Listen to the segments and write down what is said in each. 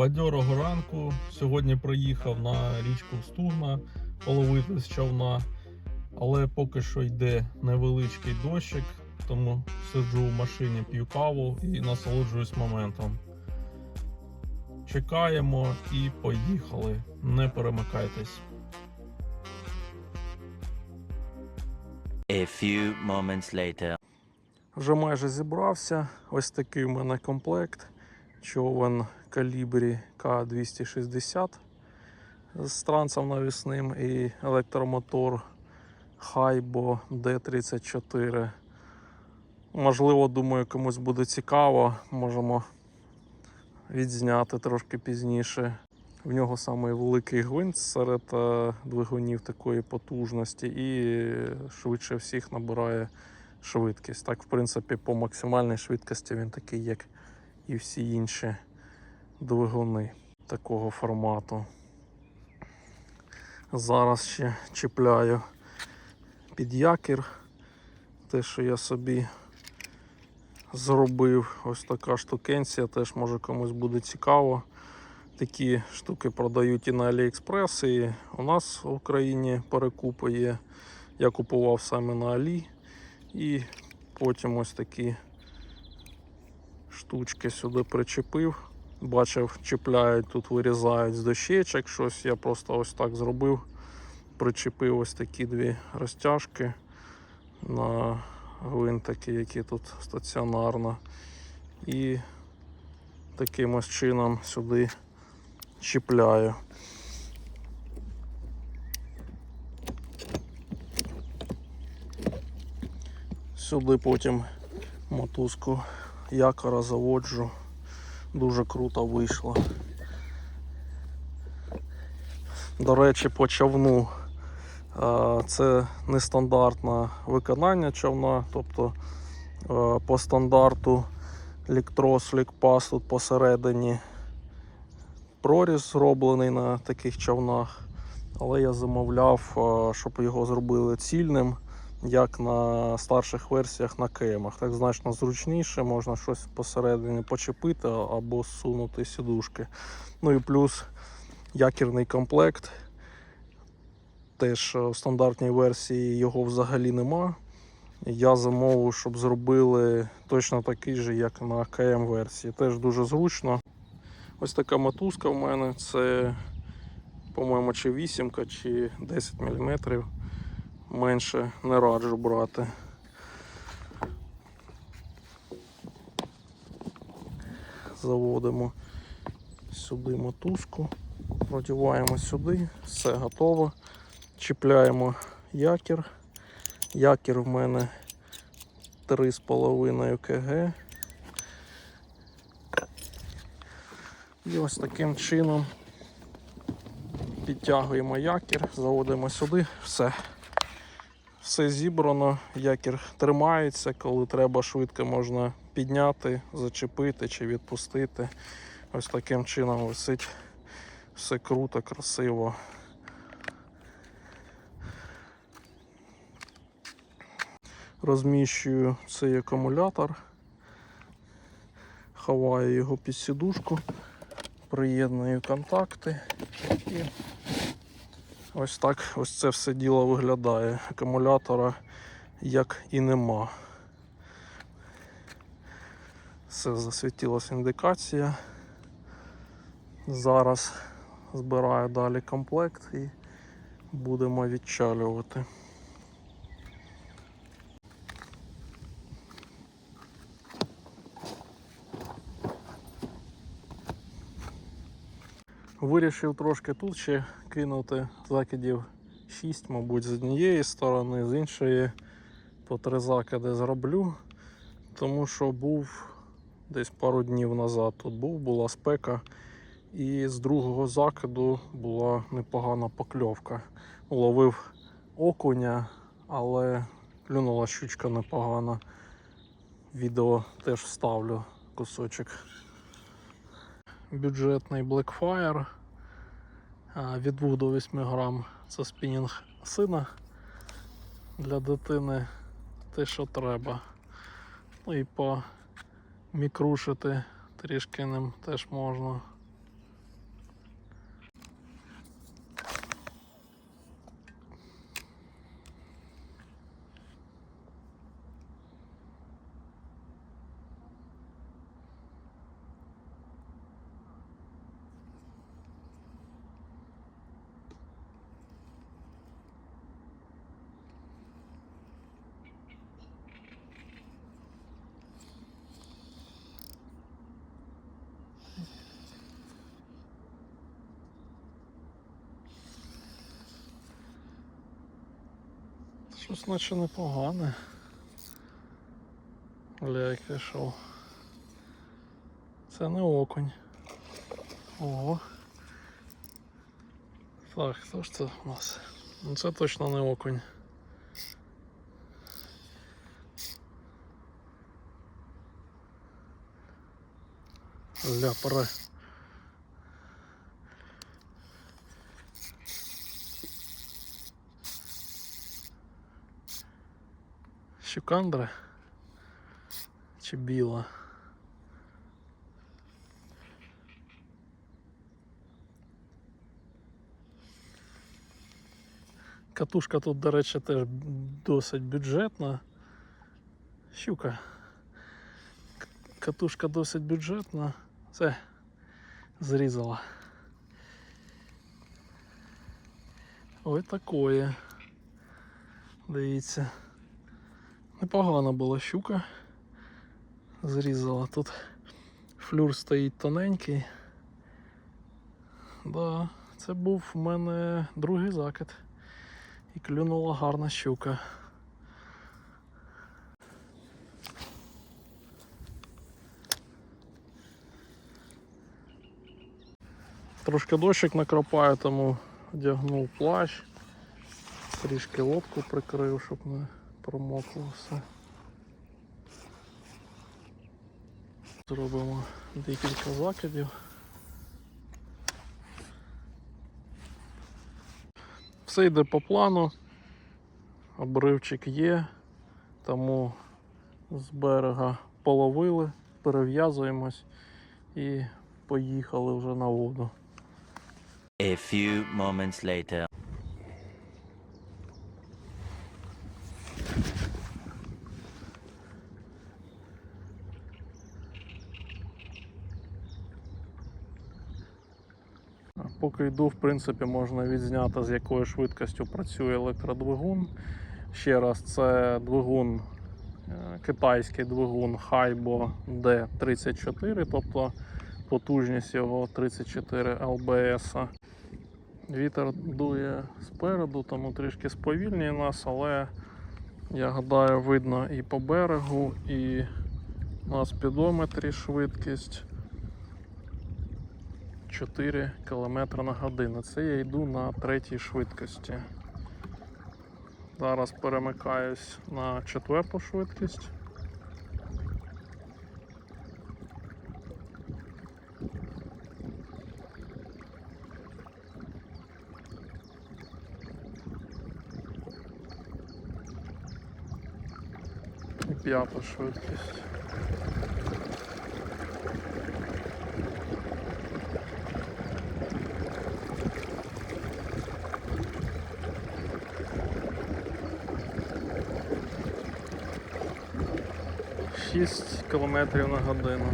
Бадьорого ранку. Сьогодні приїхав на річку Стугна половити з човна, але поки що йде невеличкий дощик, тому сиджу в машині, п'ю каву і насолоджуюсь моментом. Чекаємо і поїхали. Не перемикайтесь. A few moments later. Вже майже зібрався. Ось такий у мене комплект. Човен калібрі К260 з трансом навісним і електромотор Хайбо D34. Можливо, думаю, комусь буде цікаво. Можемо відзняти трошки пізніше. В нього самий великий гвинт серед е, двигунів такої потужності і швидше всіх набирає швидкість. Так, в принципі, по максимальній швидкості він такий, як і всі інші двигуни такого формату. Зараз ще чіпляю під якір. Те, що я собі зробив, ось така штукенція, теж може комусь буде цікаво. Такі штуки продають і на Аліекспрес, і у нас в Україні перекупи є. Я купував саме на Алі. І потім ось такі штучки сюди причепив. Бачив, чіпляють, тут вирізають з дощечок щось. Я просто ось так зробив. Причепив ось такі дві розтяжки на гвинтики, які тут стаціонарно. І таким ось чином сюди чіпляю. Сюди потім мотузку якора заводжу. Дуже круто вийшло. До речі, по човну е, це нестандартне виконання човна, тобто е, по стандарту ліктрос, лікпас тут посередині проріз зроблений на таких човнах, але я замовляв, е, щоб його зробили цільним як на старших версіях на кемах. Так значно зручніше, можна щось посередині почепити або зсунути сідушки. Ну і плюс якірний комплект. Теж в стандартній версії його взагалі нема. Я замовив, щоб зробили точно такий же, як на КМ версії. Теж дуже зручно. Ось така мотузка в мене. Це, по-моєму, чи 8 чи 10 мм менше не раджу брати. Заводимо сюди мотузку, продіваємо сюди, все готово. Чіпляємо якір. Якір в мене 3,5 кг. І ось таким чином підтягуємо якір, заводимо сюди, все. Все зібрано, якір тримається, коли треба швидко можна підняти, зачепити чи відпустити. Ось таким чином висить все круто, красиво. Розміщую цей акумулятор, ховаю його під сідушку, приєдную контакти і Ось так ось це все діло виглядає. Акумулятора як і нема. Все засвітилась індикація. Зараз збираю далі комплект і будемо відчалювати. Вирішив трошки тут ще кинути закидів 6, мабуть, з однієї сторони, з іншої по три закиди зроблю. Тому що був десь пару днів назад тут був, була спека. І з другого закиду була непогана покльовка. Ловив окуня, але клюнула щучка непогана. Відео теж вставлю кусочок бюджетний Blackfire від 2 до 8 грам. Це спінінг сина для дитини те, що треба. Ну і помікрушити трішки ним теж можна. Щось наче непогане. Гля, як пішов. Це не окунь. Ого. Так, хто ж це у нас? Ну це точно не окунь. Ля, пора. Щукандра чи біла? Катушка тут, до речі, теж досить бюджетна. Щука. К- Катушка досить бюджетна. Це зрізала. Ой такое. Дивіться. Непогана була щука. Зрізала. Тут флюр стоїть тоненький. Да, це був у мене другий закид. І клюнула гарна щука. Трошки дощик накропає, тому одягнув плащ. Трішки лодку прикрив, щоб не промокло все. Зробимо декілька закидів. Все йде по плану. Обривчик є, тому з берега половили, перев'язуємось і поїхали вже на воду. A few moments later. Поки йду, в принципі, можна відзняти, з якою швидкістю працює електродвигун. Ще раз, це двигун, е, китайський двигун Haibo D34, тобто потужність його 34 ЛБС. Вітер дує спереду, тому трішки сповільнює нас, але я гадаю, видно і по берегу, і на спідометрі швидкість. 4 км на годину. Це я йду на третій швидкості. Зараз перемикаюсь на четверту швидкість. П'ята швидкість. Шість кілометрів на годину.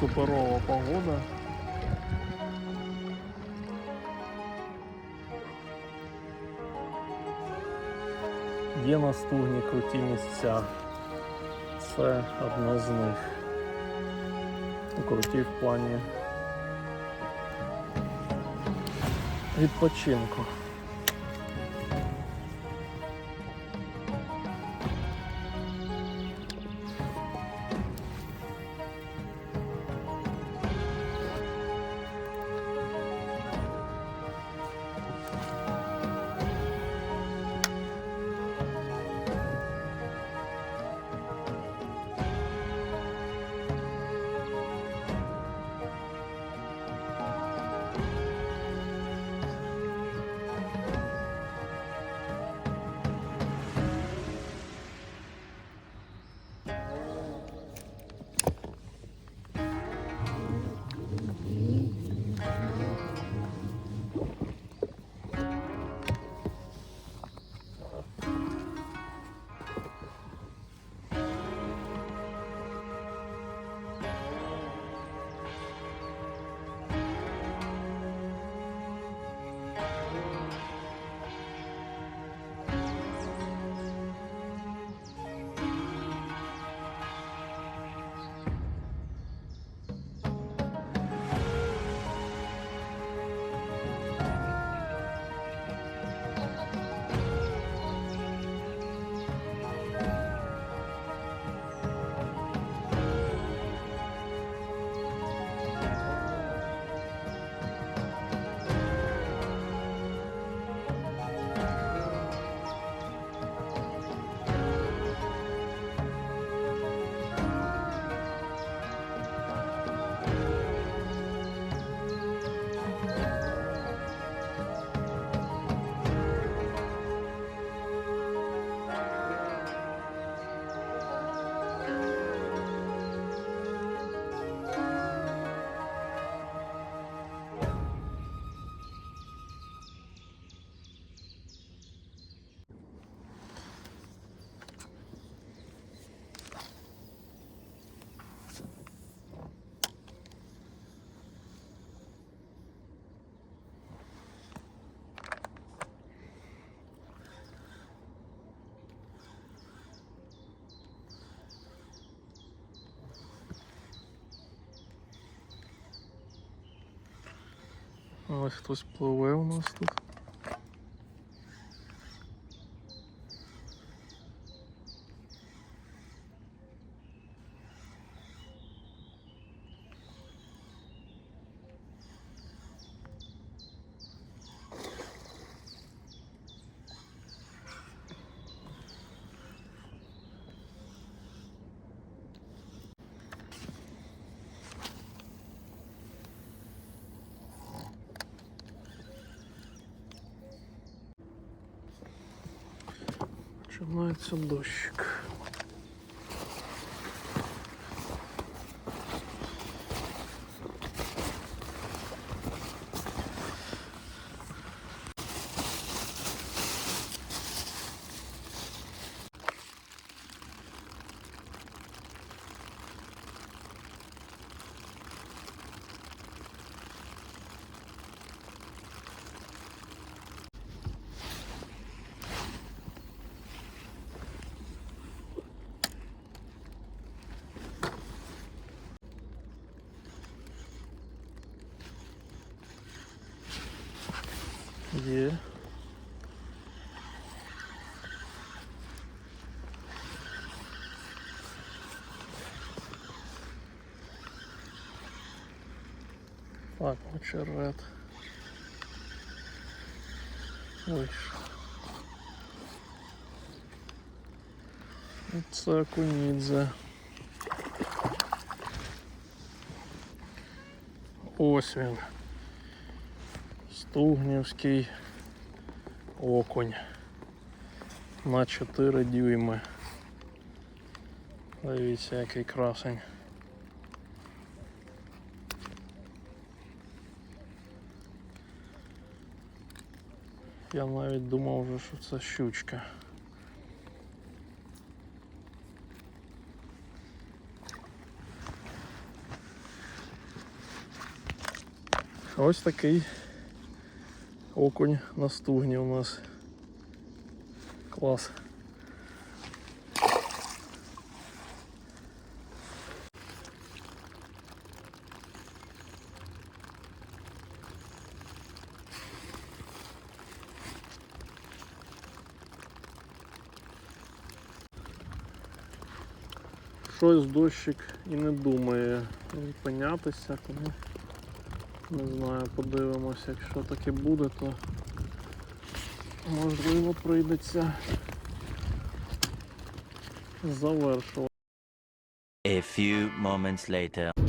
Суперова погода. Є на стугні круті місця. Це одне з них. Круті в плані відпочинку. Ось хтось пливе у нас тут. Починається дощик. Є. Так, очерет. Вийшов. Це кунідзе. Ось він. Стугнівський окунь на 4 дюйми. Дивіться, який красень. Я навіть думав вже, що це щучка. Ось такий окунь на стугні у нас. Клас. Щось дощик і не думає зупинятися, тому не знаю, подивимося, якщо таке буде, то можливо прийдеться завершувати. A few moments later.